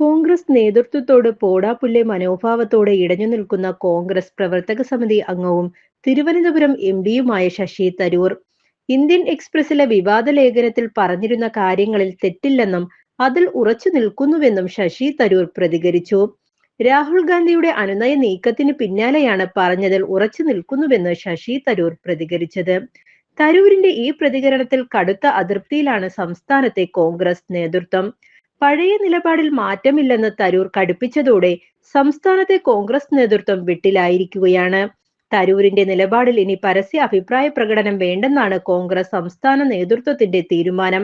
കോൺഗ്രസ് നേതൃത്വത്തോട് പോടാപ്പുല്ലെ മനോഭാവത്തോടെ ഇടഞ്ഞു നിൽക്കുന്ന കോൺഗ്രസ് പ്രവർത്തക സമിതി അംഗവും തിരുവനന്തപുരം എം ഡിയുമായ ശശി തരൂർ. ഇന്ത്യൻ എക്സ്പ്രസിലെ വിവാദ ലേഖനത്തിൽ പറഞ്ഞിരുന്ന കാര്യങ്ങളിൽ തെറ്റില്ലെന്നും അതിൽ ഉറച്ചു നിൽക്കുന്നുവെന്നും ശശി തരൂർ പ്രതികരിച്ചു. രാഹുൽ ഗാന്ധിയുടെ അനുനയ നീക്കത്തിന് പിന്നാലെയാണ് പറഞ്ഞതിൽ ഉറച്ചു നിൽക്കുന്നുവെന്ന് ശശി തരൂർ പ്രതികരിച്ചത്. തരൂരിന്റെ ഈ പ്രതികരണത്തിൽ കടുത്ത അതൃപ്തിയിലാണ് സംസ്ഥാനത്തെ കോൺഗ്രസ് നേതൃത്വം. പഴയ നിലപാടിൽ മാറ്റമില്ലെന്ന് തരൂർ കടുപ്പിച്ചതോടെ സംസ്ഥാനത്തെ കോൺഗ്രസ് നേതൃത്വം വിട്ടിലായിരിക്കുകയാണ്. തരൂരിന്റെ നിലപാടിൽ ഇനി പരസ്യ അഭിപ്രായ പ്രകടനം വേണ്ടെന്നാണ് കോൺഗ്രസ് സംസ്ഥാന നേതൃത്വത്തിന്റെ തീരുമാനം.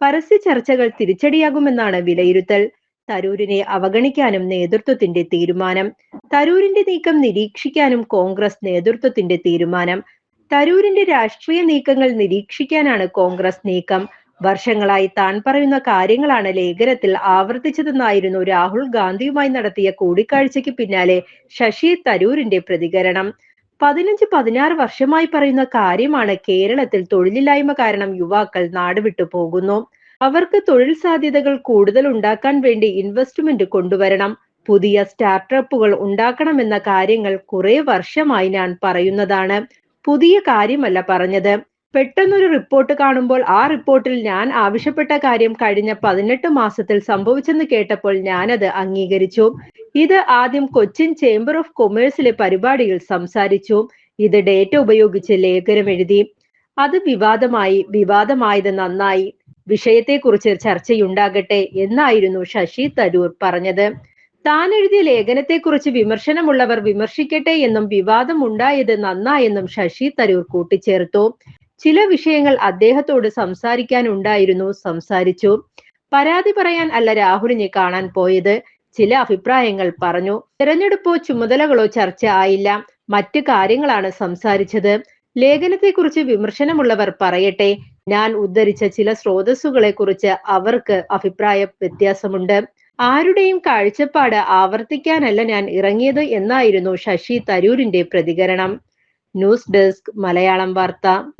പരസ്യ ചർച്ചകൾ തിരിച്ചടിയാകുമെന്നാണ് വിലയിരുത്തൽ. തരൂരിനെ അവഗണിക്കാനും നേതൃത്വത്തിന്റെ തീരുമാനം. തരൂരിന്റെ നീക്കം നിരീക്ഷിക്കാനും കോൺഗ്രസ് നേതൃത്വത്തിന്റെ തീരുമാനം. തരൂരിന്റെ രാഷ്ട്രീയ നീക്കങ്ങൾ നിരീക്ഷിക്കാനാണ് കോൺഗ്രസ് നീക്കം. വർഷങ്ങളായി താൻ പറയുന്ന കാര്യങ്ങളാണ് ലേഖനത്തിൽ ആവർത്തിച്ചതെന്നായിരുന്നു രാഹുൽ ഗാന്ധിയുമായി നടത്തിയ കൂടിക്കാഴ്ചയ്ക്ക് പിന്നാലെ ശശി തരൂരിന്റെ പ്രതികരണം. പതിനഞ്ച് പതിനാറ് വർഷമായി പറയുന്ന കാര്യമാണ് കേരളത്തിൽ തൊഴിലില്ലായ്മ കാരണം യുവാക്കൾ നാടുവിട്ടു പോകുന്നു. അവർക്ക് തൊഴിൽ സാധ്യതകൾ കൂടുതൽ ഉണ്ടാക്കാൻ വേണ്ടി ഇൻവെസ്റ്റ്മെന്റ് കൊണ്ടുവരണം. പുതിയ സ്റ്റാർട്ടപ്പുകൾ ഉണ്ടാക്കണമെന്ന കാര്യങ്ങൾ കുറെ വർഷമായി ഞാൻ പറയുന്നതാണ്. പുതിയ കാര്യമല്ല പറഞ്ഞത്. പെട്ടെന്നൊരു റിപ്പോർട്ട് കാണുമ്പോൾ ആ റിപ്പോർട്ടിൽ ഞാൻ ആവശ്യപ്പെട്ട കാര്യം കഴിഞ്ഞ പതിനെട്ട് മാസത്തിൽ സംഭവിച്ചെന്ന് കേട്ടപ്പോൾ ഞാനത് അംഗീകരിച്ചു. ഇത് ആദ്യം കൊച്ചിൻ ചേംബർ ഓഫ് കൊമേഴ്സിലെ പരിപാടിയിൽ സംസാരിച്ചു. ഇത് ഡേറ്റ ഉപയോഗിച്ച് ലേഖനം എഴുതി. അത് വിവാദമായി വിവാദമായത് നന്നായി. വിഷയത്തെക്കുറിച്ച് ചർച്ചയുണ്ടാകട്ടെ എന്നായിരുന്നു ശശി തരൂർ പറഞ്ഞത്. താൻ എഴുതിയ ലേഖനത്തെക്കുറിച്ച് വിമർശനമുള്ളവർ വിമർശിക്കട്ടെ എന്നും വിവാദം ഉണ്ടായത് നന്നായെന്നും ശശി തരൂർ കൂട്ടിച്ചേർത്തു. ചില വിഷയങ്ങൾ അദ്ദേഹത്തോട് സംസാരിക്കാനുണ്ടായിരുന്നു സംസാരിച്ചു. പരാതി പറയാൻ അല്ല രാഹുലിനെ കാണാൻ പോയത്. ചില അഭിപ്രായങ്ങൾ പറഞ്ഞു. തെരഞ്ഞെടുപ്പോ ചുമതലകളോ ചർച്ച ആയില്ല. മറ്റു കാര്യങ്ങളാണ് സംസാരിച്ചത്. ലേഖനത്തെക്കുറിച്ച് വിമർശനമുള്ളവർ പറയട്ടെ. ഞാൻ ഉദ്ധരിച്ച ചില സ്രോതസ്സുകളെ കുറിച്ച് അവർക്ക് അഭിപ്രായ വ്യത്യാസമുണ്ട്. ആരുടെയും കാഴ്ചപ്പാട് ആവർത്തിക്കാനല്ല ഞാൻ ഇറങ്ങിയത് എന്നായിരുന്നു ശശി തരൂരിന്റെ പ്രതികരണം. ന്യൂസ് ഡെസ്ക് മലയാളം വാർത്ത.